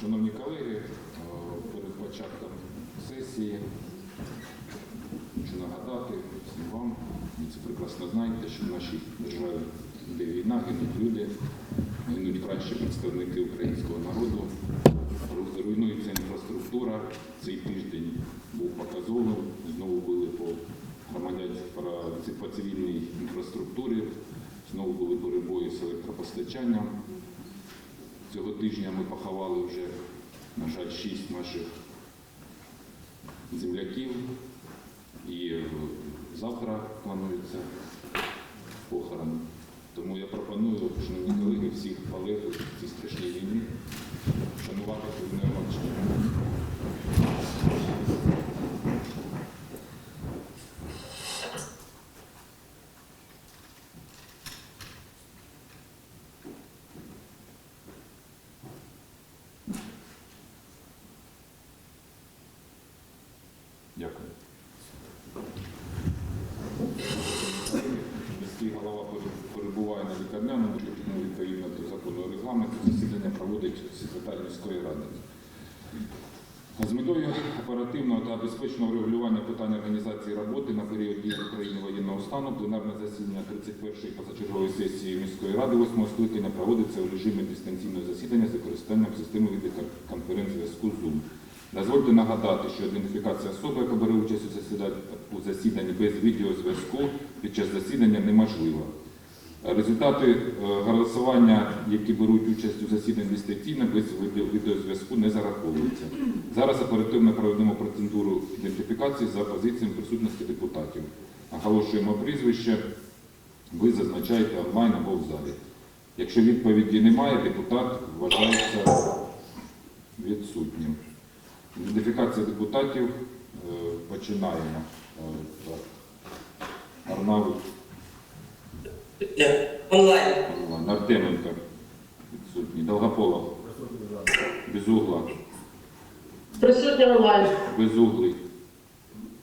Шановні колеги, перед початком сесії хочу нагадати всім вам, ви це прекрасно знаєте, що в нашій державі йде війна, гинуть люди, гинуть кращі представники українського народу, ру- руйнується інфраструктура. Цей тиждень був показовим, знову били по по цивільній інфраструктурі, знову були перебої з електропостачанням. Цього тижня ми поховали вже, на жаль, шість наших земляків. І е, завтра планується похорон. Тому я пропоную, шановні колеги, всіх полеглих в цій страшній війні шанувати хвилиною Дякую. Міський голова перебуває на лікарняному, тому відповідно до закону регламенту засідання проводить секретар міської ради. З метою оперативного та безпечного регулювання питань організації роботи на період дії в Україні воєнного стану пленарне засідання 31-ї позачергової сесії міської ради 8 скликання проводиться у режимі дистанційного засідання з використанням системи відеоконференц-зв'язку Zoom. Дозвольте нагадати, що ідентифікація особи, яка бере участь у засіданні, без відеозв'язку під час засідання неможлива. Результати е, голосування, які беруть участь у засіданні дистанційно, без відеозв'язку не зараховуються. Зараз оперативно проведемо процедуру ідентифікації за позиціями присутності депутатів. Оголошуємо прізвище, ви зазначаєте онлайн або в залі. Якщо відповіді немає, депутат вважається відсутнім. Ідентифікація депутатів. Е, Починаємо. Е, Арнавик. Онлайн. Онлайн. Артеменко. Відсутній. Долгополов. Безугла. Присутня онлайн. Безуглий.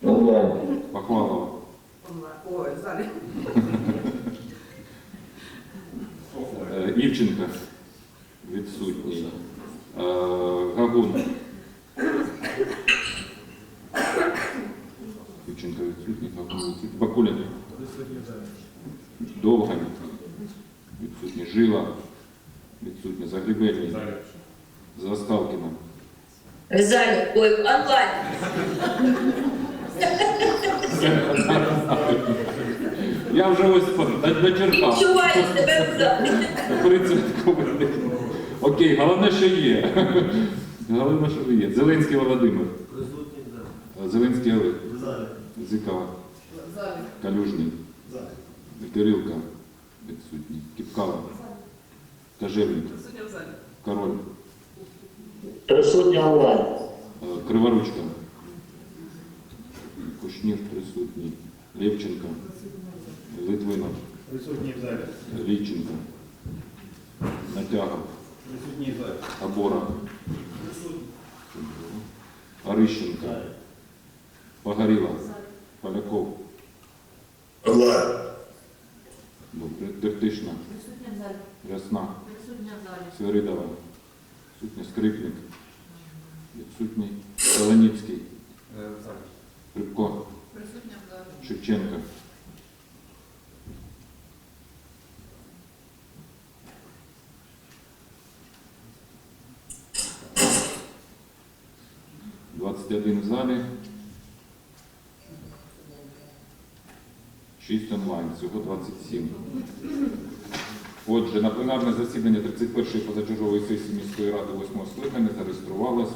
Онлайн. Пахвалова. Ой, в залі. Е, Івченко. Відсутній. Е, Гагун. Гагун відсутній. Бакулін. Довгань. Відсутній. Жила. Відсутній. Загребельний. Заставкіна. В залі. Ой, онлайн. Я вже ось дочерпав. Чуваю себе в залі. Прицепковий. Окей, головне, що є. Головне, що є. Зеленський Володимир. Зеленський Олег. Зикова. Калюжний. Кирилка. Відсутній. Кіпкала. Кажевник. Король. Присутня онлайн. Е, Криворучка. Кушнір присутній. Левченко. Литвинов. Присутній в залі. Лійченко. Натягов. Присутній в залі. Абора. Орищенко. Погоріла. Поляков. Добре. Дертишна. Рясна. Свиридова. Відсутня Скрипник. Відсутній. Зеленіцький. Рибко. Шевченко. Двадцять один в залі. Шість онлайн, всього 27. Отже, на пленарне засідання 31-ї позачергової сесії міської ради 8 скликання зареєструвалось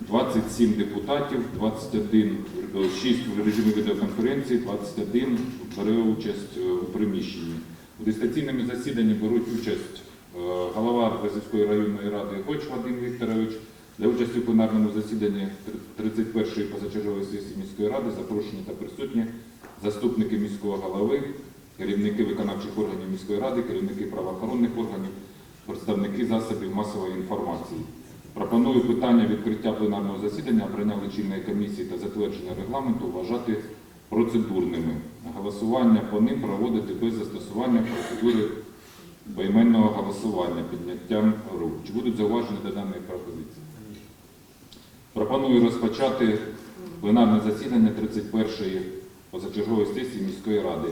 27 депутатів, 21, е, 6 в режимі відеоконференції, 21 бере участь е, у приміщенні. У дистанційному засіданні беруть участь е, голова Березівської районної ради Гоч Вадим Вікторович. Для участі у пленарному засіданні 31-ї позачергової сесії міської ради запрошені та присутні заступники міського голови, керівники виконавчих органів міської ради, керівники правоохоронних органів, представники засобів масової інформації. Пропоную питання відкриття пленарного засідання, обрання лічильної комісії та затвердження регламенту вважати процедурними. Голосування по ним проводити без застосування процедури поіменного голосування підняттям рук. Чи будуть зауваження до даної пропозиції? Пропоную розпочати пленарне засідання 31-ї позачергової сесії міської ради.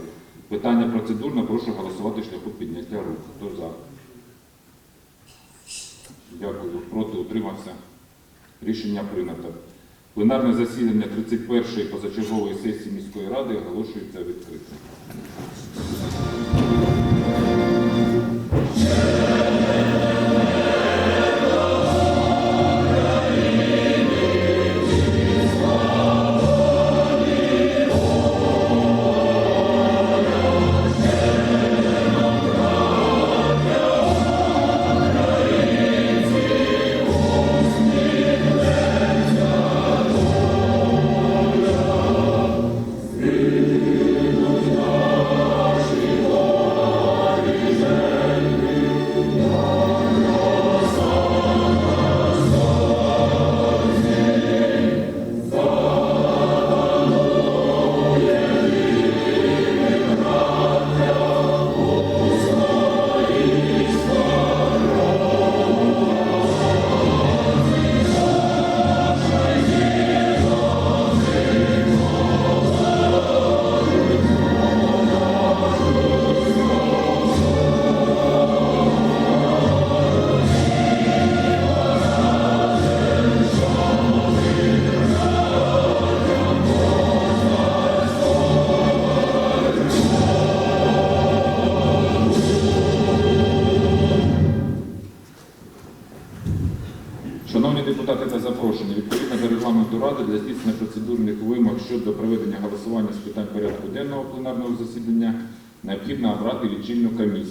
Питання процедурне, прошу голосувати шляхом підняття рук. Хто за? Дякую. Проти утримався. Рішення прийнято. Пленарне засідання 31-ї позачергової сесії міської ради оголошується відкритим.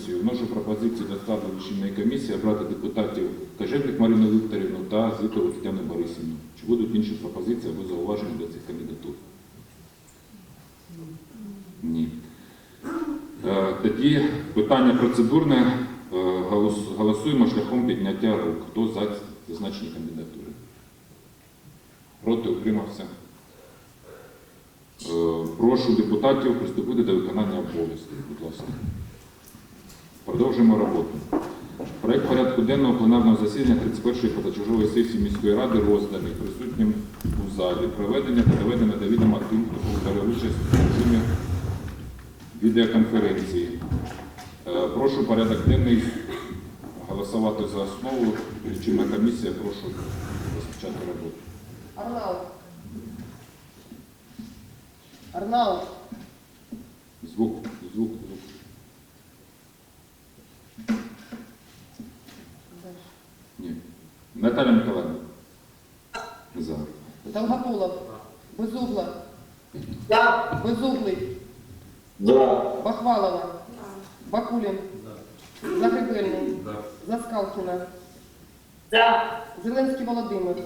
Комісію. Вношу пропозицію до складу лічильної комісії обрати депутатів Кажевник Марину Вікторівну та Звітову Тетяну Борисівну. Чи будуть інші пропозиції або зауваження до цих кандидатур? Ні. Е, Тоді питання процедурне. Е, Голосуємо шляхом підняття рук. Хто за зазначені кандидатури? Проти утримався. Е, Прошу депутатів приступити до виконання обов'язків. Будь ласка. Продовжуємо роботу. Проект порядку денного пленарного засідання 31-ї позачергової сесії міської ради розданий присутнім у залі. Проведення доведення до відома тим, хто бере участь у режимі відеоконференції. Е, Прошу порядок денний голосувати за основу. Лічильна комісія, прошу розпочати роботу. Арнаут. Арнаут. Звук, звук, звук. Ні. Наталя Миколаївна. За. Долгополов. Безугла. За. Безуглый. За. Бахвалова. Бакулин. Загребельний. Заскалкіна. За. Зеленський Володимир.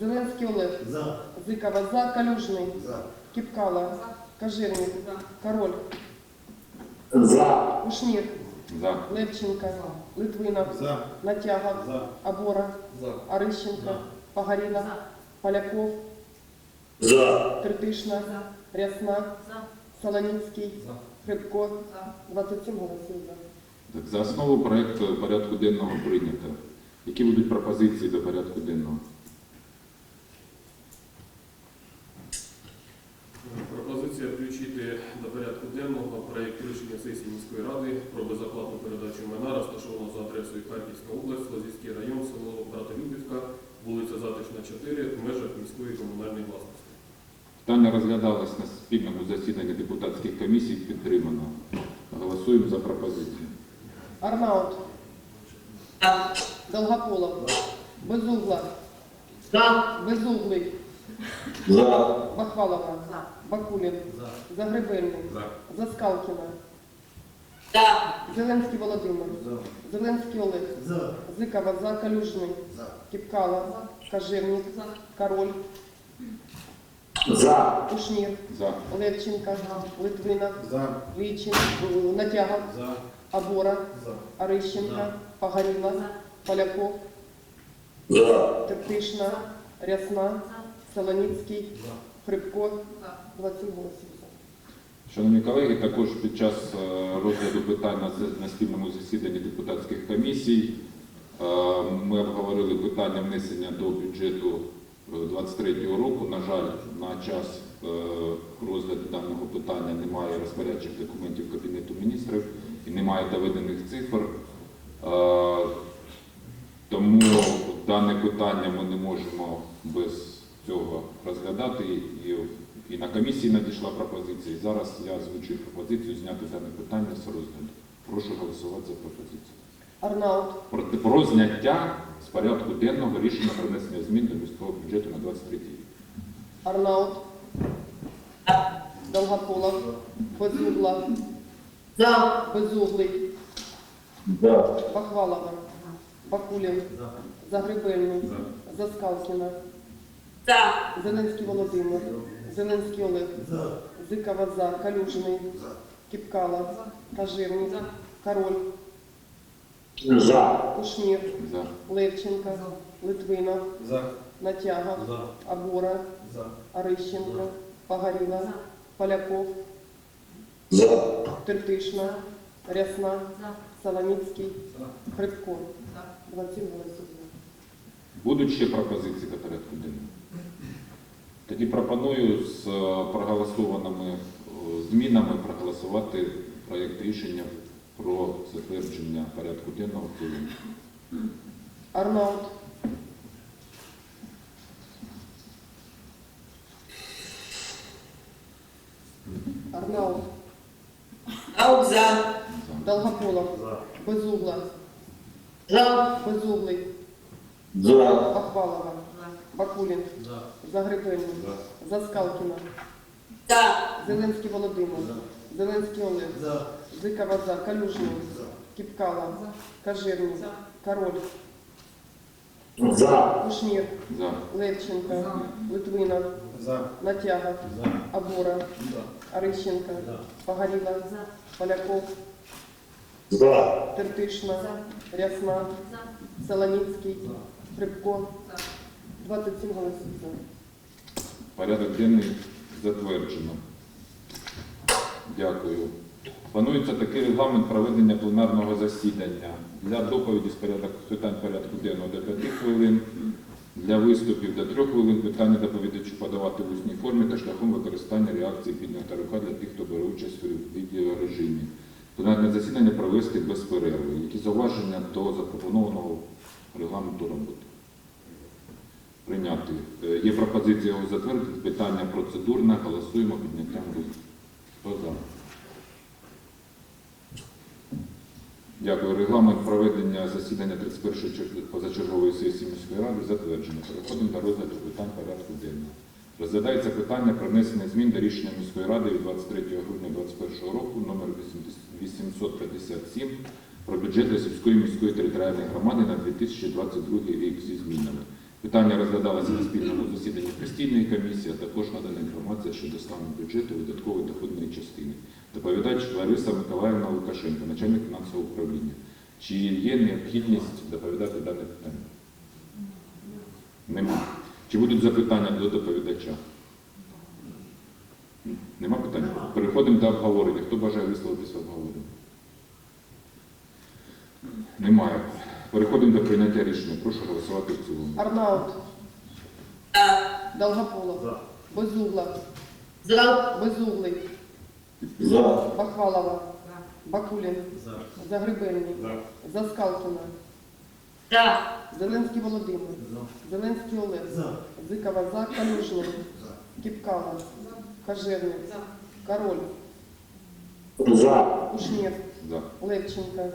Зеленський Олег. За. Зикова. За. Калюжний. За. Кіпкала. Кажирник. Король. За. Кушнір. За. Левченка. Литвинов. За. Натягов. За. Абора. За. Арищенко. Погоріна. Поляков. За. Тритишна. Рясна. Солоніцький. За. Хребко. 27 голосів за. Так, за основу проекту порядку денного прийнято. Які будуть пропозиції до порядку денного? Пропозиція включити до порядку денного проєкт рішення сесії міської ради про безоплатну передачу майна, розташованого за адресою Харківська область, Лозівський район, село Братолюбівка, вулиця Затишна, 4, в межах міської комунальної власності. Питання розглядалось на спільному засіданні депутатських комісій, підтримано. Голосуємо за пропозицію. Арнаут. За. Долгополов. Безугла. За. Безуглий. За. Бахвалова. Бакулін. Загребельний. Заскалкіна. За. Зеленський Володимир. За. Зеленський Олег. За. Зикова. За. Калюжний. За. Кіпкала. Кажирник. Король. За. Кушнір. За. Левченка. Литвинов. За. Лічин. Натягов. За. Абора. За. Арищенка. Погоріла. Поляков. За. Тертишна. Рясна. Солоніцький. За. Хребко. 27 голосів за. Шановні колеги, також під час е, розгляду питань на спільному засіданні депутатських комісій. Е, Ми обговорили питання внесення до бюджету 2023 року. На жаль, на час е, розгляду даного питання немає розпорядчих документів Кабінету міністрів і немає доведених цифр. Е, Тому дане питання ми не можемо без цього розглядати. І, і на комісії надійшла пропозиція. І зараз я озвучую пропозицію зняти дане питання з розгляду. Прошу голосувати за пропозицію. Арнаут, Про, про зняття з порядку денного рішення про внесення змін до міського бюджету на 23 рік. Арнаут, Долгополов, Безугла, За. Безуглий, За. Бахвалова, Бакулін, Загребельний, Заскалкіна, За. Зеленський Володимир, Зеленський Олег, Зикова за, Калюжний, Кіпкала, Кажирний, Король, За. Кушнір, За. Левченка, Литвина, За. Натяга, За. Агора, За. Арищенко, Погоріла, Поляков, За. Тертишна, Рясна, Солоніцький, За. Хребко. 27 голосів. Будуть ще пропозиції до порядку денного? Тоді пропоную з е, проголосованими е, змінами проголосувати проєкт рішення про затвердження порядку денного в цілому. Арнаут, Арнаут, Аук за. Долгополов, За. Безугла, За. Безуглий, За. Бахвалова, Бакулін, За. Загребельний, Заскалкіна, За. Зеленський Володимир, Зеленський Олег, За. Зикова за, Калюжний, Кіпкала, Кажирний, Король, За. Кушнір, За. Левченка, Литвина, За. Натяга, За. Абора, За. Арищенка, За. Погоріла, Поляков, За. Тертишна, Рясна, Солоніцький, Хребко. 27 голосів за. Порядок денний затверджено. Дякую. Планується такий регламент проведення пленарного засідання. Для доповіді з порядок питань порядку денного до 5 хвилин, для виступів до 3 хвилин, питання доповідачу подавати в усній формі та шляхом використання реакції піднята рука для тих, хто бере участь у відеорежимі. Пленарне засідання провести без перерви. Які зауваження до запропонованого регламенту роботи? Прийняти. Е, Є пропозиція його затвердити. Питання процедурне. Голосуємо підняттям рук. Хто за? Дякую. Регламент проведення засідання 31-ї позачергової сесії міської ради затверджено. Переходимо до розгляду питань порядку денного. Розглядається питання про внесення змін до рішення міської ради від 23 грудня 2021 року номер 857 про бюджет сільської міської територіальної громади на 2022 рік зі змінами. Питання розглядалося на спільному засіданні постійної комісії, а також надана інформація щодо стану бюджету видаткової доходної частини. Доповідач Лариса Миколаївна Лукашенко, начальник фінансового управління. Чи є необхідність доповідати дане питання? Нема. Чи будуть запитання до доповідача? Нема питань? Переходимо до обговорення. Хто бажає висловитися в обговоренні? Немає. Переходимо до прийняття рішення. Прошу голосувати в цілому. Арнаут, За. Долгополов, За. Безугла, За. Безуглий, За. Бахвалова, Бакулін, За. Загребельний, За. Заскалкіна, За. Зеленський Володимир, За. Зеленський Олег, За. Зикова за, Калюжний, Кіпкала, Кажирний, Король, За. Кушнір, За. Левченка,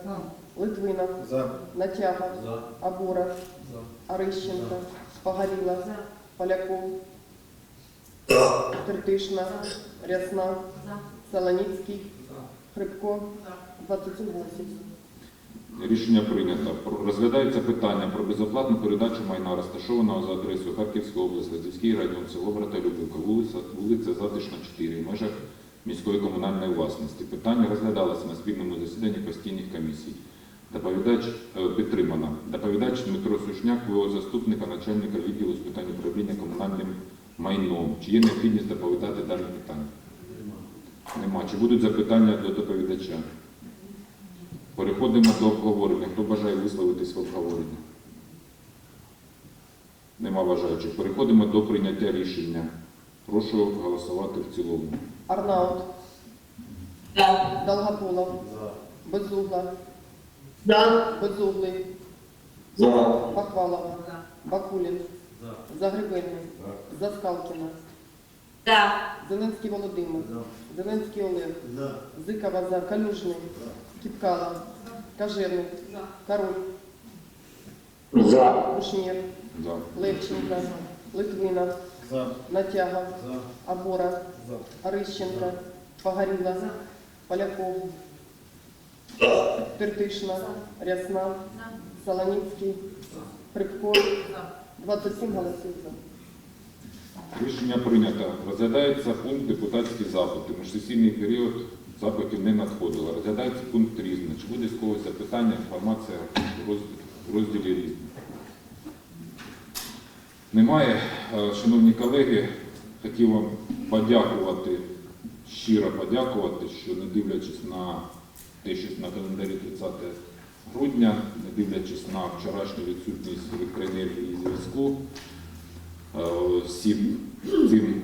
Литвина, За. Натяга, За. Абора, За. Арищенка, Погоріла, Поляков, За. Тертишна, Рясна, Солоніцький, 27 голосів. Рішення прийнято. Розглядається питання про безоплатну передачу майна, розташованого за адресою Харківської області, Лазівський район, село Братолюбівка, вулиця, вулиця Затишна, 4, в межах міської комунальної власності. Питання розглядалося на спільному засіданні постійних комісій. Доповідач е, підтримана. Доповідач Дмитро Сушняк, його заступника начальника відділу з питань управління комунальним майном. Чи є необхідність доповідати дане питання? Нема. Чи будуть запитання до доповідача? Переходимо до обговорення. Хто бажає висловитись в обговоренні? Нема бажаючих. Переходимо до прийняття рішення. Прошу голосувати в цілому. Арнаут, За. Долгополов, За. Безугла, За. Безуглий, За. Бахвалова, Бакулін, За. Загребельний, Заскалкіна, За. Зеленський Володимир, Зеленський Олег, За. Зикова за. Калюжний, Кіпкала, Кажерник, Король, За. Кушнір, За. Левченка, Литвина, За. Натяга, За. Абора, За. Орищенка, Погоріла, Поляков, Тертишна, Рясна, Солоніцький, Припко, 27 голосів за. Рішення прийнято. Розглядається пункт депутатські запити. Міжсесійний період запитів не надходило. Розглядається пункт різне. Чи буде з когось запитання, інформація в розділі, в розділі різне? Немає. Е, Шановні колеги, хотів вам подякувати, щиро подякувати, що не дивлячись на те, що на календарі 30 грудня, не дивлячись на вчорашню відсутність електроенергії і зв'язку, Е, всі, цим,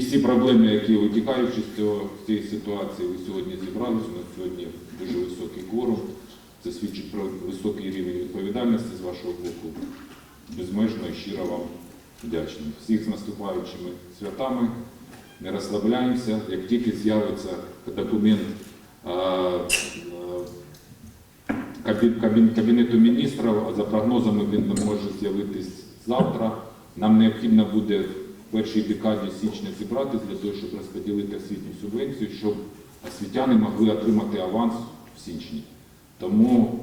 всі, проблеми, які витікаючи з цієї ситуації, ви сьогодні зібралися. У нас сьогодні дуже високий кворум. Це свідчить про високий рівень відповідальності з вашого боку. Безмежно і щиро вам вдячний. Всіх з наступаючими святами. Не розслабляємося. Як тільки з'явиться документ Кабі- кабі- Кабінету міністрів, за прогнозами він може з'явитись завтра. Нам необхідно буде в першій декаді січня зібратися для того, щоб розподілити освітню субвенцію, щоб освітяни могли отримати аванс в січні. Тому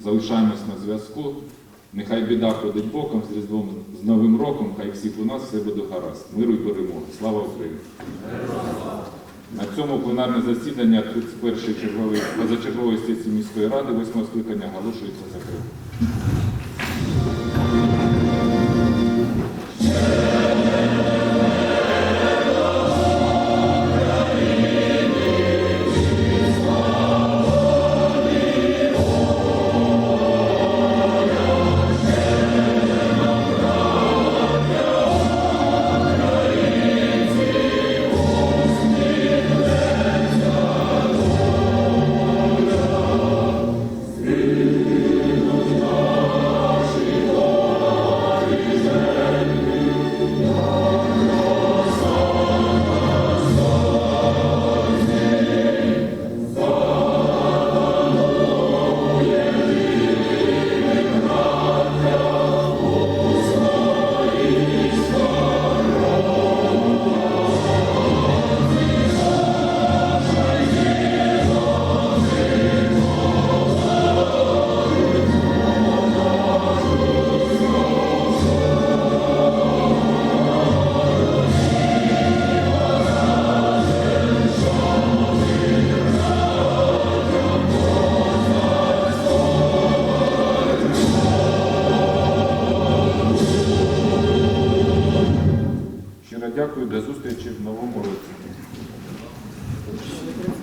залишаємось на зв'язку. Нехай біда ходить боком з Різдвом з Новим роком, хай всіх у нас все буде гаразд. Миру і перемоги. Слава Україні! На цьому пленарне засідання 31-ї чергової позачергової сесії міської ради 8 скликання оголошується закритим.